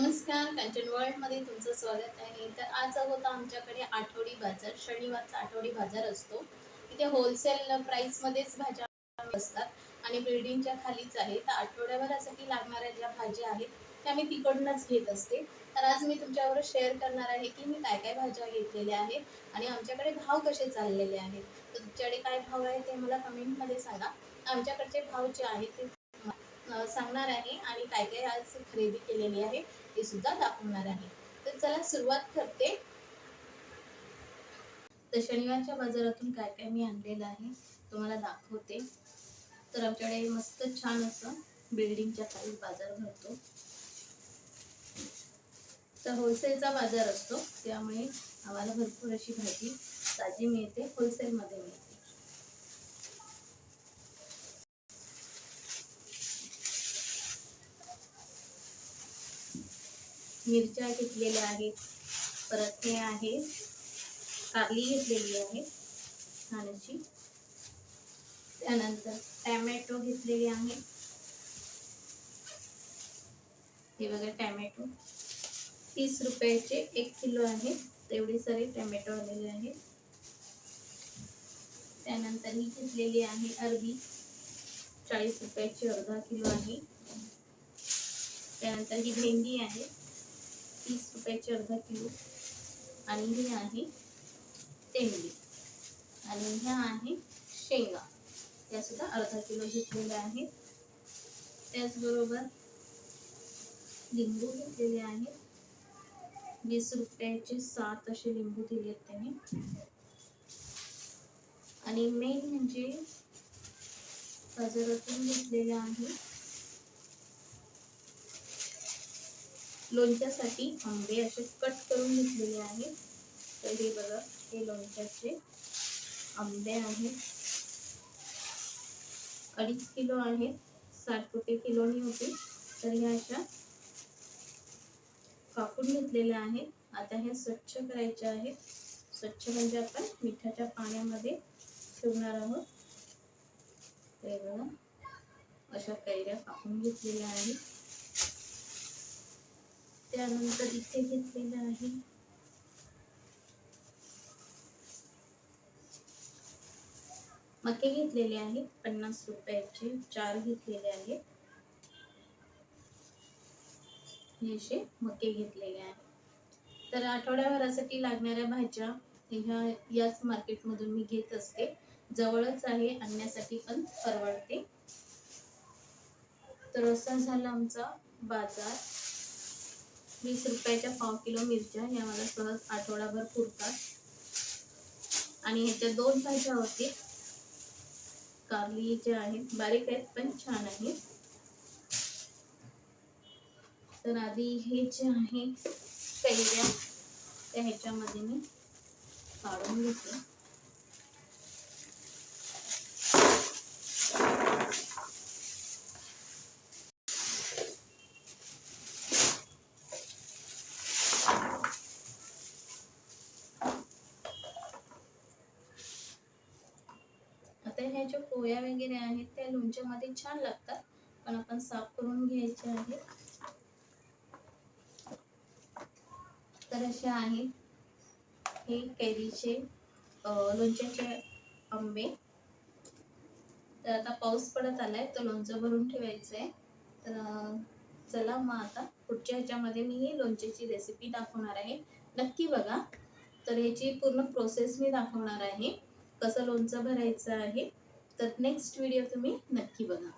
नमस्कार कंचन वर्ल्डमध्ये तुमचं स्वागत आहे. तर आज होता आमच्याकडे आठवडी बाजार शनिवारचा आठवडी बाजार असतो. इथे होलसेल प्राईसमध्येच भाज्या असतात आणि बिल्डिंगच्या खालीच आहे. तर आठवड्याभरासाठी लागणाऱ्या ज्या भाज्या आहेत त्या मी तिकडूनच घेत असते. तर आज मी तुमच्याबरोबर शेअर करणार आहे की मी काय काय भाज्या घेतलेल्या आहेत आणि आमच्याकडे भाव कसे चाललेले आहेत. तर तुमच्याकडे काय भाव आहे ते मला कमेंटमध्ये सांगा. आमच्याकडचे भाव जे आहेत ते सांगणार आहे आणि काय काय आज खरेदी केलेली आहे ते सुद्धा दाखवणार आहे. तर चला सुरुवात करते. तर शनिवारच्या बाजारातून काय काय मी आणलेलं आहे तुम्हाला दाखवते. तर आमच्याकडे मस्त छान असं बिल्डिंगच्या खाली बाजार भरतो. तर होलसेलचा बाजार असतो त्यामुळे आम्हाला भरपूर अशी भाजी ताजी मिळते होलसेलमध्ये मिळते. मिरच्या घेतलेल्या आहेत. परत हे आहे. कारली घेतलेली आहे. त्यानंतर टॅमॅटो घेतलेली आहे. हे बघा, टॅमॅटो. तीस रुपयाचे एक किलो आहे. तेवढे सारे टॅमॅटो आलेले आहेत त्यानंतर ही घेतलेली आहे अरबी. चाळीस रुपयाची अर्धा किलो आहे. त्यानंतर ही भेंडी आहे. तीस रुपयाची अर्धा किलो. आणि ही आहे तेंडी आणि ह्या आहे शेंगा. त्या सुद्धा अर्धा किलो घेतलेल्या आहेत. त्याचबरोबर लिंबू घेतलेले आहेत. वीस रुपयाचे सात असे लिंबू दिले आहेत त्याने. आणि मेन म्हणजे बाजारातून घेतलेले आहे. लोणच्यासाठी आंबे असे कट करून घेतलेले आहेत. तर हे बघा हे लोणच्याचे आंबे आहेत. अडीच किलो आहेत. साठ रुपये किलोनी होते. तर ह्या अशा कापून घेतलेल्या आहेत. आता ह्या स्वच्छ करायच्या आहेत. स्वच्छ म्हणजे आपण मिठाच्या पाण्यामध्ये ठेवणार आहोत. ते बघा अशा कैऱ्या कापून घेतलेल्या आहेत. त्यानंतर इथे घेतलेलं आहे. मके घेतलेले आहेत पन्नास रुपयाचे. चार घेतलेले आहेत हे असे मके घेतलेले आहेत तर आठवड्याभरासाठी लागणाऱ्या भाज्या ह्या याच मार्केटमधून मी घेत असते. जवळच आहे आणण्यासाठी पण परवडते. तर असा झाला आमचा बाजार. वीस रुपयाच्या पाव किलो मिरच्या ह्या मला सहज आठवडाभर पुरतात. आणि ह्याच्या दोन भाज्या होते. कारली ज्या आहेत बारीक आहेत पण छान आहेत. तर आधी हे जे आहे कैऱ्या त्या ह्याच्यामध्ये मी काढून घेते. आता ह्या ज्या पोया वगैरे आहेत त्या लोणच्यामध्ये छान लागतात. पण आपण साफ करून घ्यायचे आहेत तर असे आहेत हे कैरीचे लोणच्याचे आंबे. तर आता पाऊस पडत आलाय तर लोणचं भरून ठेवायचं आहे तर चला मग आता पुढच्या ह्याच्यामध्ये मी ही लोणच्याची रेसिपी दाखवणार आहे. नक्की बघा. तर ह्याची पूर्ण प्रोसेस मी दाखवणार आहे. कसं लोणचं भरायचं आहे तर नेक्स्ट व्हिडिओ तुम्ही नक्की बघा.